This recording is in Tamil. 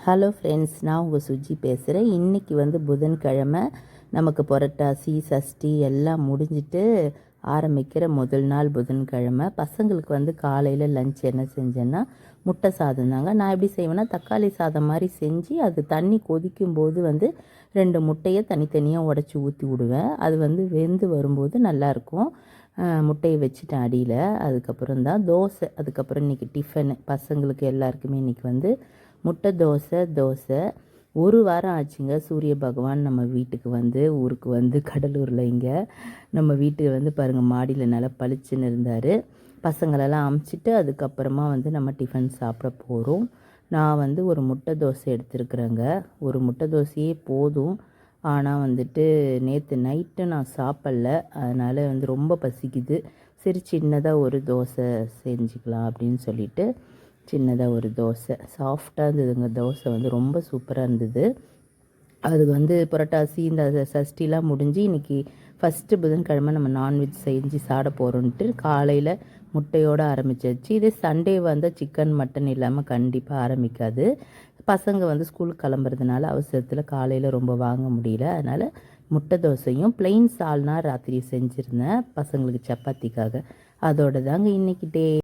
ஹலோ ஃப்ரெண்ட்ஸ் நான் உங்கள் சுஜி பேசுகிறேன் இன்றைக்கி வந்து புதன்கிழமை. நமக்கு புரட்டாசி சஷ்டி எல்லாம் முடிஞ்சிட்டு ஆரம்பிக்கிற முதல் நாள் புதன்கிழமை. பசங்களுக்கு வந்து காலையில் லஞ்ச் என்ன செஞ்சேன்னா முட்டை சாதம் தாங்க. நான் எப்படி செய்வேன்னா தக்காளி சாதம் மாதிரி செஞ்சு அது தண்ணி கொதிக்கும் போது வந்து ரெண்டு முட்டையை தனித்தனியாக உடச்சி ஊற்றி விடுவேன். அது வந்து வெந்து வரும்போது நல்லாயிருக்கும் முட்டையை வச்சுட்டேன் அடியில். அதுக்கப்புறம் தான் தோசை. அதுக்கப்புறம் இன்றைக்கி டிஃபனு பசங்களுக்கு எல்லாருக்குமே இன்றைக்கி வந்து முட்டை தோசை தோசை. ஒரு வாரம் ஆச்சுங்க. சூரிய பகவான் நம்ம வீட்டுக்கு வந்து ஊருக்கு வந்து கடலூரில் இங்கே. நம்ம வீட்டுக்கு வந்து பாருங்கள் மாடியில் நல்லா பளிச்சுன்னு இருந்தார். பசங்களெல்லாம் அமுச்சிட்டு அதுக்கப்புறமா வந்து நம்ம டிஃபன் சாப்பிட போகிறோம் நான் வந்து ஒரு முட்டை தோசை எடுத்துருக்குறேங்க. ஒரு முட்டை தோசையே போதும். ஆனால் வந்துட்டு நேற்று நைட்டு நான் சாப்பிடல. அதனால் வந்து ரொம்ப பசிக்குது. சரி சின்னதாக ஒரு தோசை செஞ்சுக்கலாம் அப்படின்னு சொல்லிட்டு சின்னதாக ஒரு தோசை. சாஃப்டாக இருந்ததுங்க. தோசை வந்து ரொம்ப சூப்பராக இருந்தது. அது வந்து புரட்டாசி இந்த சஷ்டிலாம் முடிஞ்சு இன்றைக்கி ஃபஸ்ட்டு புதன்கிழமை நம்ம நான்வெஜ் செஞ்சு சாட போகிறோன்ட்டு காலையில் முட்டையோடு ஆரம்பிச்சாச்சு. இதே சண்டே வந்தால் சிக்கன் மட்டன் இல்லாமல் கண்டிப்பாக ஆரம்பிக்காது. பசங்க வந்து ஸ்கூலுக்கு கிளம்புறதுனால அவசரத்தில் காலையில் ரொம்ப வாங்க முடியல. அதனால் முட்டை தோசையும் பிளெயின் சால்னா ராத்திரி செஞ்சுருந்தேன். பசங்களுக்கு சப்பாத்திக்காக. அதோட தாங்க இன்றைக்கி டே